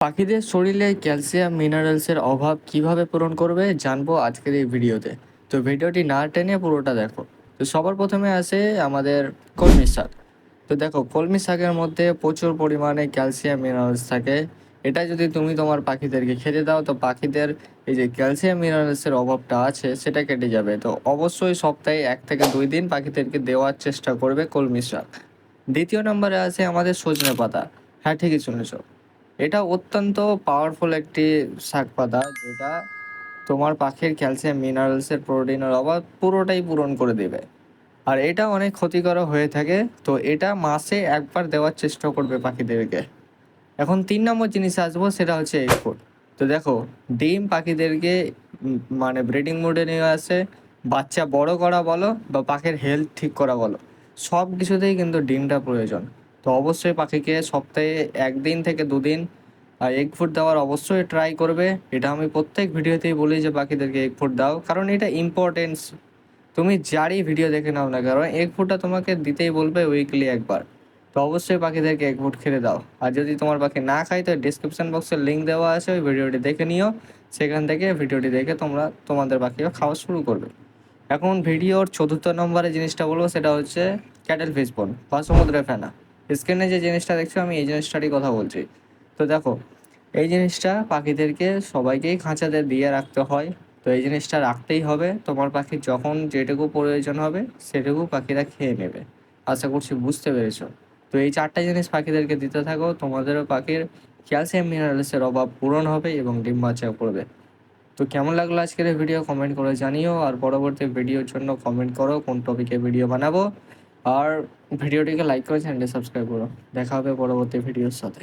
পাখিদের শরীরে ক্যালসিয়াম, মিনারেলসের অভাব কীভাবে পূরণ করবে জানব আজকের এই ভিডিওতে। তো ভিডিওটি না টেনে পুরোটা দেখো। তো সবার প্রথমে আসে আমাদের কলমি শাক। তো দেখো, কলমি শাকের মধ্যে প্রচুর পরিমাণে ক্যালসিয়াম, মিনারেলস থাকে। এটা যদি তুমি তোমার পাখিদেরকে খেতে দাও, তো পাখিদের এই যে ক্যালসিয়াম, মিনারেলসের অভাবটা আছে, সেটা কেটে যাবে। তো অবশ্যই সপ্তাহে এক থেকে দুই দিন পাখিদেরকে দেওয়ার চেষ্টা করবে কলমি শাক। দ্বিতীয় নম্বরে আছে আমাদের সজনে পাতা। হ্যাঁ ঠিকই শুনেছো। এটা অত্যন্ত পাওয়ারফুল একটি শাক পাতা যেটা তোমার পাখির ক্যালসিয়াম মিনারেলসের প্রোটিনের অভাব পুরোটাই পূরণ করে দেবে। আর এটা অনেক ক্ষতিকর হয়ে থাকে, তো এটা মাসে একবার দেওয়ার চেষ্টা করবে পাখিদেরকে। এখন তিন নম্বর জিনিস আসব, সেটা হচ্ছে এগ ফুড তো দেখো, ডিম পাখিদেরকে মানে ব্রিডিং মোডে নিয়ে আসে, বাচ্চা বড় করা বলো বা পাখির হেলথ ঠিক করা বলো, সব কিছুতেই কিন্তু ডিমটা প্রয়োজন। তো অবশ্যই পাখিকে সপ্তাহে একদিন থেকে দুদিন এগ ফুড দেওয়ার অবশ্যই ট্রাই করবে। এটা আমি প্রত্যেক ভিডিওতেই বলি যে পাখিদেরকে এগ ফুড দাও, কারণ এটা ইম্পর্টেন্স তুমি যারই ভিডিও দেখে নাও না কারণ এগ ফুডটা তোমাকে দিতেই বলবে উইকলি একবার। তো অবশ্যই পাখিদেরকে এগ ফুড খেতে দাও। আর যদি তোমার পাখি না খায়, তো ডিসক্রিপশন বক্সের লিঙ্ক দেওয়া আছে, ওই ভিডিওটি দেখে নিও। সেখান থেকে ভিডিওটি দেখে তোমরা তোমাদের পাখিও খাওয়া শুরু করবে। এখন ভিডিওর চতুর্থ নম্বরে জিনিসটা বলব, সেটা হচ্ছে ক্যাটেল ফিশ বোন বা সমুদ্রের ফেনা। স্ক্রিনে যে জিনিসটা দেখছ, আমি এই জিনিসটারই কথা বলছি। তো দেখো, এই জিনিসটা পাখিদেরকে সবাইকেই খাঁচাতে দিয়ে রাখতে হয়। তো এই জিনিসটা রাখতেই হবে। তোমার পাখির যখন যেটুকু প্রয়োজন হবে, সেটুকু পাখিরা খেয়ে নেবে। আশা করছি বুঝতে পেরেছ। তো এই চারটা জিনিস পাখিদেরকে দিতে থাকো। তোমাদেরও পাখির ক্যালসিয়াম মিনারেলসের অভাব পূরণ হবে এবং ডিম বাচ্চাও করবে। তো কেমন লাগল আজকের ভিডিও কমেন্ট করে জানিও। আর পরবর্তী ভিডিওর জন্য কমেন্ট করো। কোন টপিকে ভিডিও বানাবো? আর ভিডিওটিকে লাইক করে চ্যানেলটি সাবস্ক্রাইব করো। দেখা হবে পরবর্তী ভিডিওর সাথে।